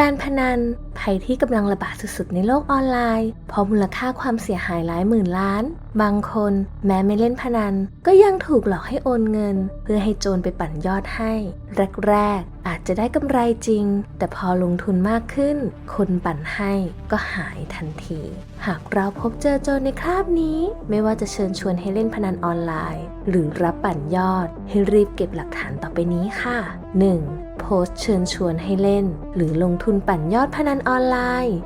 การพนัน ภัยที่กำลังระบาดสุดๆ ในโลกออนไลน์ เพราะมูลค่าความเสียหายหลายหมื่นล้าน บางคนแม้ไม่เล่นพนัน ก็ยังถูกหลอกให้โอนเงิน เพื่อให้โจรไปปั่นยอดให้ แรกๆ อาจจะได้กำไรจริง แต่พอลงทุนมากขึ้น คนปั่นให้ก็หายทันที หากเราพบเจอโจรในคราบนี้ ไม่ว่าจะเชิญชวนให้เล่นพนันออนไลน์ หรือรับปั่นยอด ให้รีบเก็บหลักฐานต่อไปนี้ค่ะ 1. โพสต์เชิญชวนให้เล่น หรือลงทุนปั่นยอดพนันออนไลน์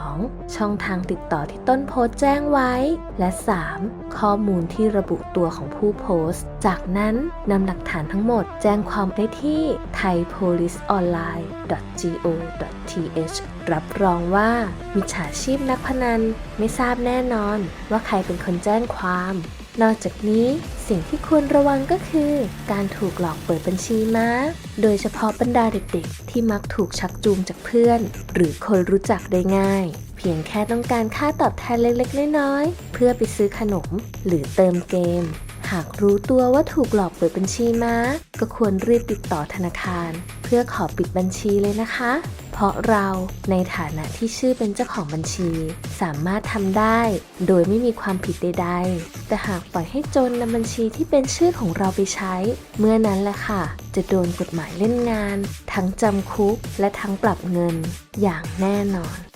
2. ช่องทางติดต่อที่ต้นโพสต์แจ้งไว้ และ 3. ข้อมูลที่ระบุตัวของผู้โพสต์ จากนั้นนำหลักฐานทั้งหมดแจ้งความได้ที่ thaipoliceonline.go.th รับรองว่ามิจฉาชีพนักพนันไม่ทราบแน่นอนว่าใครเป็นคนแจ้งความ นอกจากนี้สิ่งที่ควรระวังก็คือ การถูกหลอกเปิดบัญชีม้า โดยเฉพาะบรรดาเด็กๆ ที่มักถูกชักจูงจากเพื่อน หรือคนรู้จักได้ง่าย เพียงแค่ต้องการค่าตอบแทนเล็กๆ น้อยๆ เพื่อไปซื้อขนม หรือเติมเกม หากรู้ตัวว่าถูกหลอกเปิดบัญชีม้า ก็ควรรีบติดต่อธนาคาร เพื่อขอปิดบัญชีเลยนะคะ เพราะเราในฐานะที่ชื่อเป็นเจ้าของบัญชี สามารถทำได้ โดยไม่มีความผิดใด ๆ แต่หากปล่อยให้โจรนำบัญชีที่เป็นชื่อของเราไปใช้ เมื่อนั้นแหละค่ะ จะโดนกฎหมายเล่นงาน ทั้งจำคุกและทั้งปรับเงิน อย่างแน่นอน